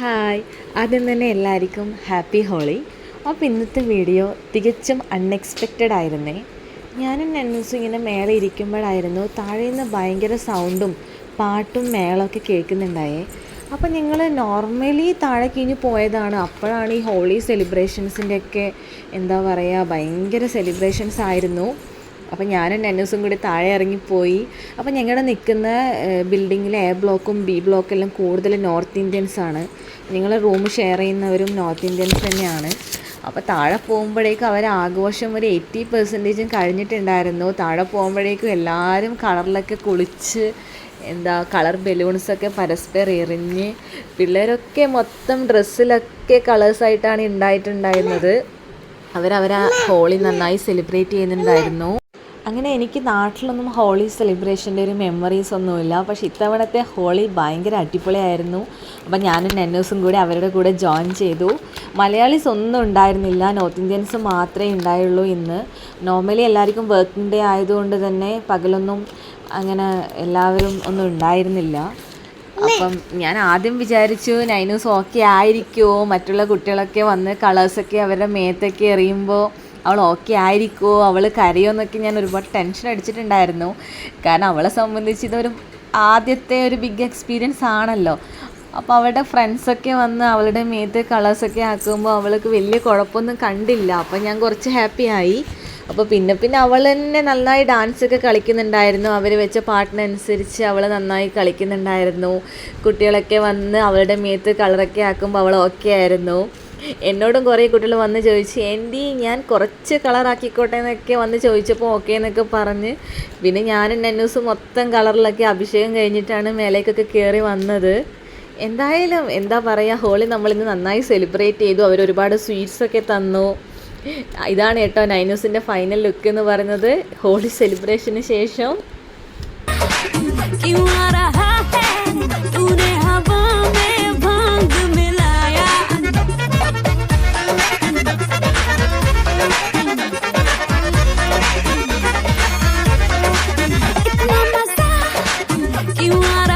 Hi. ആദ്യം തന്നെ എല്ലാവർക്കും ഹാപ്പി ഹോളി. അപ്പോൾ ഇന്നത്തെ വീഡിയോ തികച്ചും അൺഎക്സ്പെക്റ്റഡ് ആയിരുന്നേ. ഞാനും നന്നൂസും ഇങ്ങനെ മേളെ ഇരിക്കുമ്പോഴായിരുന്നു താഴെ ഭയങ്കര സൗണ്ടും പാട്ടും മേളമൊക്കെ കേൾക്കുന്നുണ്ടായേ. അപ്പോൾ ഞങ്ങൾ നോർമലി താഴെ കിഞ്ഞ് പോയതാണ്. അപ്പോഴാണ് ഈ ഹോളി സെലിബ്രേഷൻസിന്റെയൊക്കെ എന്താ പറയുക ഭയങ്കര സെലിബ്രേഷൻസ് ആയിരുന്നു. അപ്പം ഞാനും നെന്നൂസും കൂടി താഴെ ഇറങ്ങിപ്പോയി. അപ്പം ഞങ്ങളുടെ നിൽക്കുന്ന ബിൽഡിങ്ങിലെ എ ബ്ലോക്കും ബി ബ്ലോക്കെല്ലാം കൂടുതൽ നോർത്ത് ഇന്ത്യൻസ് ആണ് ഞങ്ങൾ റൂം ഷെയർ ചെയ്യുന്നവരും നോർത്ത് ഇന്ത്യൻസ് തന്നെയാണ്. അപ്പോൾ താഴെ പോകുമ്പോഴേക്കും അവർ ആഘോഷം ഒരു എയ്റ്റി പെർസെന്റേജും കഴിഞ്ഞിട്ടുണ്ടായിരുന്നു. താഴെ പോകുമ്പോഴേക്കും എല്ലാവരും കളറിലൊക്കെ കുളിച്ച് എന്താ കളർ ബലൂൺസൊക്കെ പരസ്പരം എറിഞ്ഞ് പിള്ളേരൊക്കെ മൊത്തം ഡ്രസ്സിലൊക്കെ കളേഴ്സായിട്ടാണ് ഉണ്ടായിട്ടുണ്ടായിരുന്നത്. അവരവരെ ഹോളി നന്നായി സെലിബ്രേറ്റ് ചെയ്യുന്നുണ്ടായിരുന്നു. അങ്ങനെ എനിക്ക് നാട്ടിലൊന്നും ഹോളി സെലിബ്രേഷന്റെ ഒരു മെമ്മറീസ് ഒന്നുമില്ല. പക്ഷെ ഇത്തവണത്തെ ഹോളി ഭയങ്കര അടിപൊളിയായിരുന്നു. അപ്പം ഞാനും നെന്നൂസും കൂടി അവരുടെ കൂടെ ജോയിൻ ചെയ്തു. മലയാളീസ് ഒന്നും ഉണ്ടായിരുന്നില്ല. നോർത്ത് ഇന്ത്യൻസ് മാത്രമേ ഉണ്ടായുള്ളൂ ഇന്ന്. നോർമലി എല്ലാവർക്കും വർക്കിംഗ് ഡേ ആയതുകൊണ്ട് തന്നെ പകലൊന്നും അങ്ങനെ എല്ലാവരും ഒന്നും ഉണ്ടായിരുന്നില്ല. അപ്പം ഞാൻ ആദ്യം വിചാരിച്ചു നൈനൂസ് ഓക്കെ ആയിരിക്കുമോ മറ്റുള്ള കുട്ടികളൊക്കെ വന്ന് കളേഴ്സൊക്കെ അവരുടെ മേത്തൊക്കെ എറിയുമ്പോൾ അവൾ ഓക്കെ ആയിരിക്കുമോ അവൾ കരയുമെന്നൊക്കെ ഞാൻ ഒരുപാട് ടെൻഷൻ അടിച്ചിട്ടുണ്ടായിരുന്നു. കാരണം അവളെ സംബന്ധിച്ച് ഇതൊരു ആദ്യത്തെ ഒരു ബിഗ് എക്സ്പീരിയൻസ് ആണല്ലോ. അപ്പോൾ അവളുടെ ഫ്രണ്ട്സൊക്കെ വന്ന് അവളുടെ മേത്ത് കളേഴ്സൊക്കെ ആക്കുമ്പോൾ അവൾക്ക് വലിയ കുഴപ്പമൊന്നും കണ്ടില്ല. അപ്പോൾ ഞാൻ കുറച്ച് ഹാപ്പി ആയി. അപ്പോൾ പിന്നെ പിന്നെ അവൾ തന്നെ നന്നായി ഡാൻസൊക്കെ കളിക്കുന്നുണ്ടായിരുന്നു. അവർ വെച്ച പാട്ടിനനുസരിച്ച് അവൾ നന്നായി കളിക്കുന്നുണ്ടായിരുന്നു. കുട്ടികളൊക്കെ വന്ന് അവളുടെ മേത്ത് കളറൊക്കെ ആക്കുമ്പോൾ അവൾ ഓക്കെ ആയിരുന്നു. എന്നോടും കുറേ കുട്ടികൾ വന്ന് ചോദിച്ചു എന്റെ ഞാൻ കുറച്ച് കളറാക്കിക്കോട്ടെ എന്നൊക്കെ വന്ന് ചോദിച്ചപ്പോൾ ഓക്കെ എന്നൊക്കെ പറഞ്ഞ്. പിന്നെ ഞാനും നന്നൂസ് മൊത്തം കളറിലൊക്കെ അഭിഷേകം കഴിഞ്ഞിട്ടാണ് മേലേക്കൊക്കെ കയറി വന്നത്. എന്തായാലും എന്താ പറയുക ഹോളി നമ്മളിന്ന് നന്നായി സെലിബ്രേറ്റ് ചെയ്തു. അവർ ഒരുപാട് സ്വീറ്റ്സ് ഒക്കെ തന്നു. ഇതാണ് കേട്ടോ നൈനൂസിന്റെ ഫൈനൽ ലുക്ക് എന്ന് പറയുന്നത്. ഹോളി സെലിബ്രേഷന് ശേഷം. You